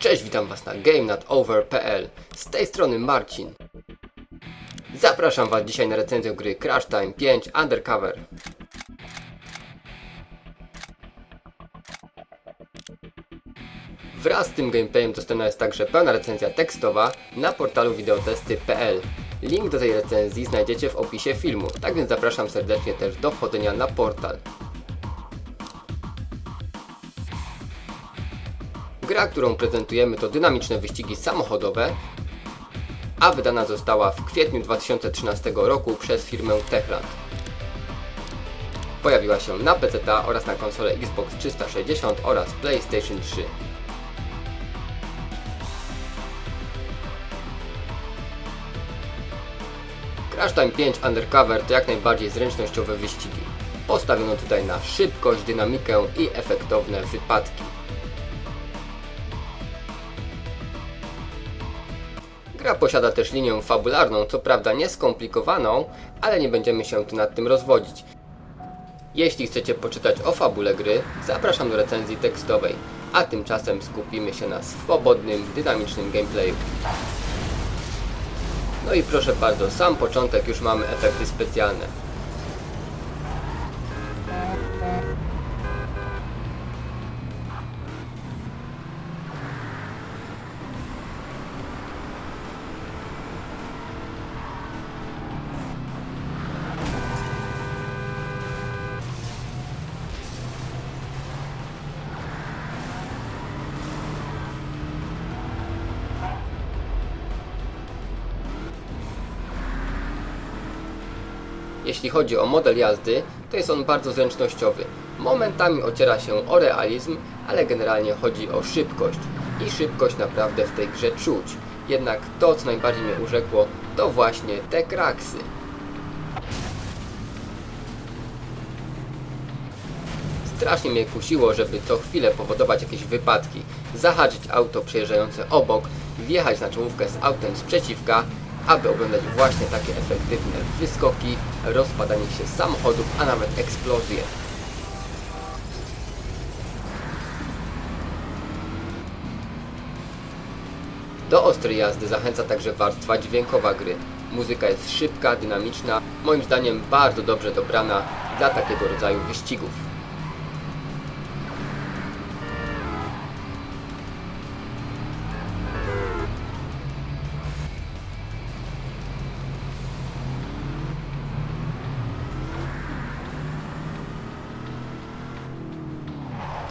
Cześć, witam Was na GameNetOver.pl Z tej strony Marcin. Zapraszam Was dzisiaj na recenzję gry Crash Time 5 Undercover. Wraz z tym gameplayem dostępna jest także pełna recenzja tekstowa na portalu wideotesty.pl. Link do tej recenzji znajdziecie w opisie filmu, tak więc zapraszam serdecznie też do wchodzenia na portal. Gra, którą prezentujemy to dynamiczne wyścigi samochodowe, a wydana została w kwietniu 2013 roku przez firmę Techland. Pojawiła się na PC oraz na konsolę Xbox 360 oraz PlayStation 3. Crash Time 5 Undercover to jak najbardziej zręcznościowe wyścigi. Postawiono tutaj na szybkość, dynamikę i efektowne wypadki. Posiada też linię fabularną, co prawda nieskomplikowaną, ale nie będziemy się tu nad tym rozwodzić. Jeśli chcecie poczytać o fabule gry, zapraszam do recenzji tekstowej, a tymczasem skupimy się na swobodnym, dynamicznym gameplayu. No i proszę bardzo, sam początek już mamy efekty specjalne. Jeśli chodzi o model jazdy, to jest on bardzo zręcznościowy. Momentami ociera się o realizm, ale generalnie chodzi o szybkość. I szybkość naprawdę w tej grze czuć. Jednak to, co najbardziej mnie urzekło, to właśnie te kraksy. Strasznie mnie kusiło, żeby co chwilę powodować jakieś wypadki, zahaczyć auto przejeżdżające obok, wjechać na czołówkę z autem sprzeciwka, aby oglądać właśnie takie efektywne wyskoki, rozpadanie się samochodów, a nawet eksplozje. Do ostrej jazdy zachęca także warstwa dźwiękowa gry. Muzyka jest szybka, dynamiczna, moim zdaniem bardzo dobrze dobrana dla takiego rodzaju wyścigów.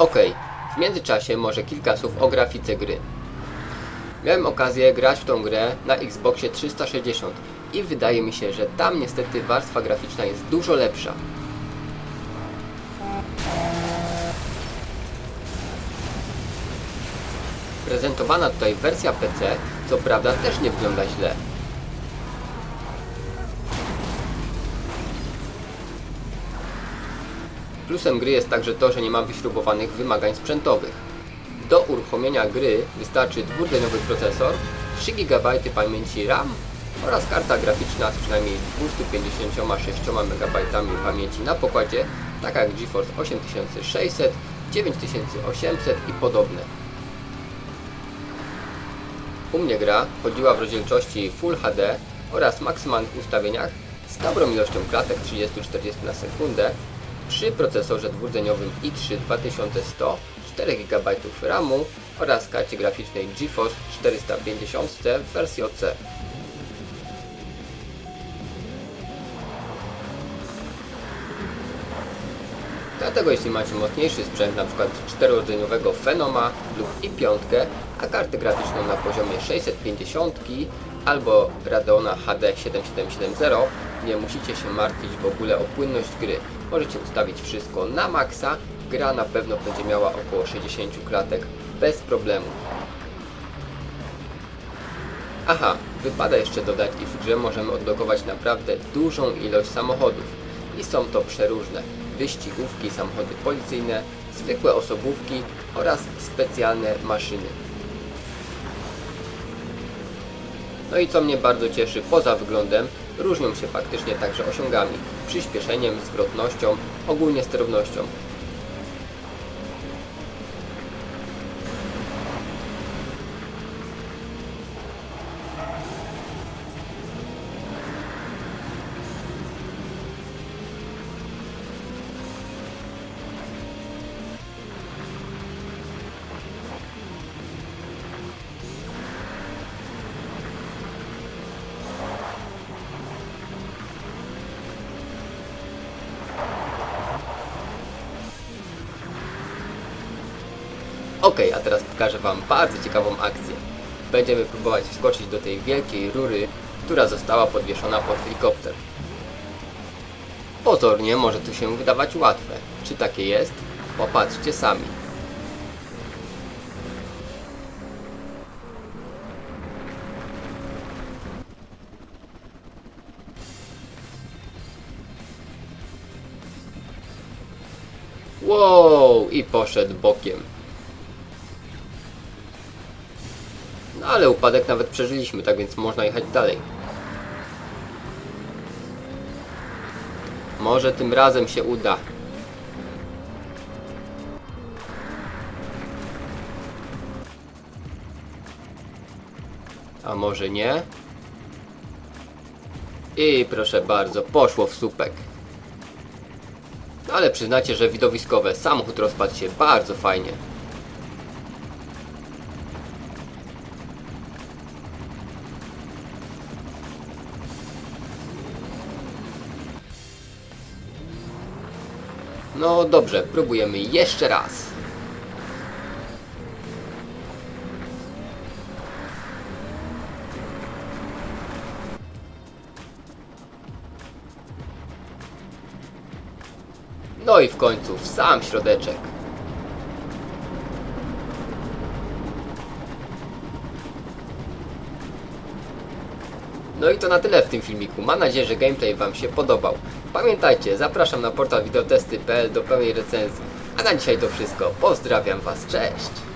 Okej, w międzyczasie może kilka słów o grafice gry. Miałem okazję grać w tą grę na Xboxie 360 i wydaje mi się, że tam niestety warstwa graficzna jest dużo lepsza. Prezentowana tutaj wersja PC, co prawda też nie wygląda źle. Plusem gry jest także to, że nie ma wyśrubowanych wymagań sprzętowych. Do uruchomienia gry wystarczy dwurdzeniowy procesor, 3 GB pamięci RAM oraz karta graficzna z przynajmniej 256 MB pamięci na pokładzie, taka jak GeForce 8600, 9800 i podobne. U mnie gra chodziła w rozdzielczości Full HD oraz maksymalnych ustawieniach z dobrą ilością klatek 30-40 na sekundę przy procesorze dwurdzeniowym i3 2100, 4 GB RAMu oraz karcie graficznej GeForce 450 w wersji OC. Dlatego jeśli macie mocniejszy sprzęt, np. 4-rdzeniowego Phenoma lub i5, a kartę graficzną na poziomie 650 albo Radeona HD 7770, nie musicie się martwić w ogóle o płynność gry. Możecie ustawić wszystko na maksa, gra na pewno będzie miała około 60 klatek bez problemu. Aha, wypada jeszcze dodać, iż w grze możemy odblokować naprawdę dużą ilość samochodów. I są to przeróżne. Wyścigówki, samochody policyjne, zwykłe osobówki oraz specjalne maszyny. No i co mnie bardzo cieszy, poza wyglądem, różnią się faktycznie także osiągami, przyspieszeniem, zwrotnością, ogólnie sterownością. Ok, a teraz pokażę Wam bardzo ciekawą akcję. Będziemy próbować wskoczyć do tej wielkiej rury, która została podwieszona pod helikopter. Pozornie może to się wydawać łatwe. Czy takie jest? Popatrzcie sami. Wow! I poszedł bokiem. Ale upadek nawet przeżyliśmy, tak więc można jechać dalej. Może tym razem się uda. A może nie? I proszę bardzo, poszło w słupek. Ale przyznacie, że widowiskowe samochód rozpadł się bardzo fajnie. No dobrze, próbujemy jeszcze raz. No i w końcu w sam środeczek. No i to na tyle w tym filmiku. Mam nadzieję, że gameplay Wam się podobał. Pamiętajcie, zapraszam na portal wideotesty.pl do pełnej recenzji. A na dzisiaj to wszystko. Pozdrawiam Was, cześć!